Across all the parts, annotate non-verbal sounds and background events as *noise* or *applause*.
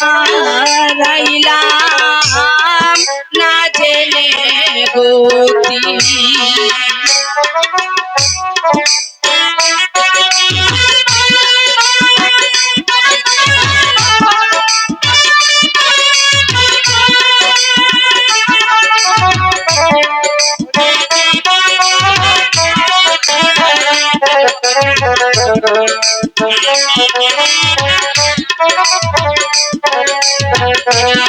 হারাইলাম না জেনে গতি লোহা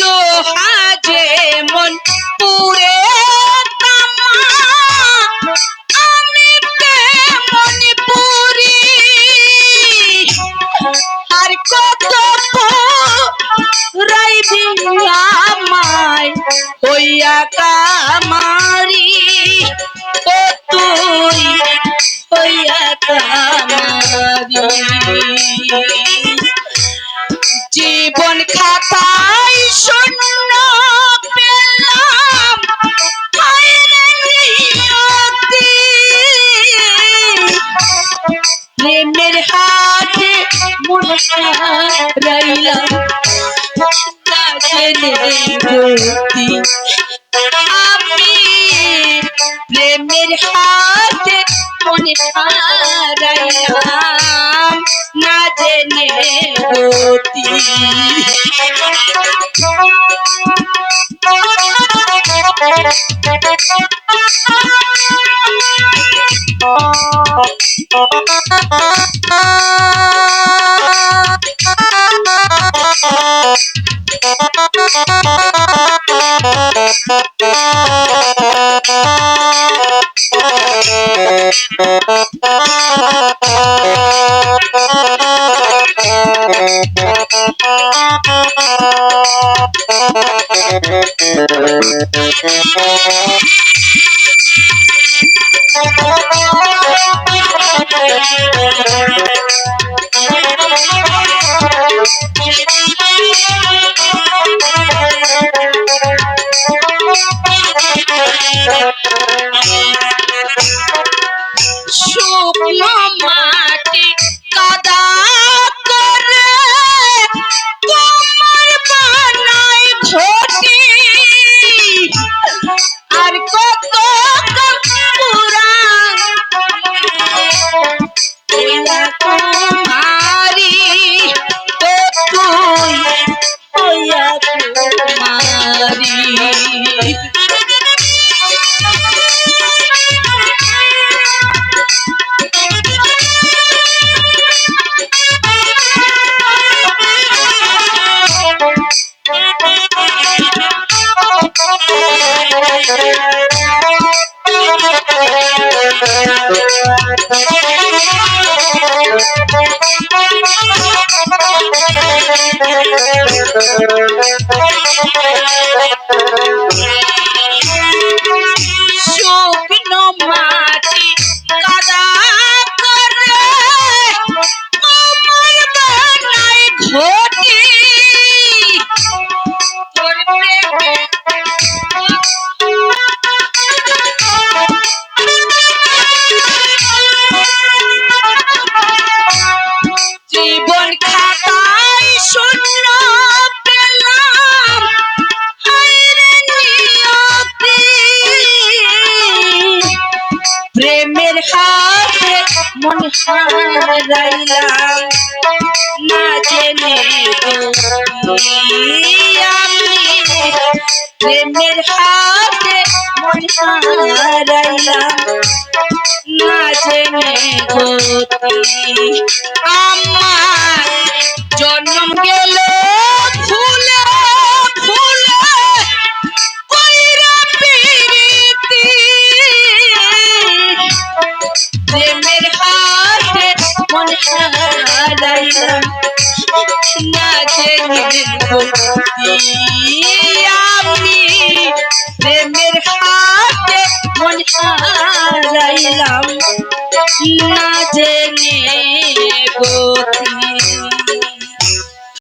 লোহা আমি তেমন পুরি? আর কত রাইবি আমায় হইয়া কামারি গতি আমি প্রেমের হাতে মন হারাইলাম না জেনে গতি *laughs* শুকনো মাটি কাদা Thank you. হারাইলাম না জেনে প্রেমের হাতে মন হারাইলাম না জেনে আমার গতি প্রেমের হাতে মন হারাইলাম। না জেনে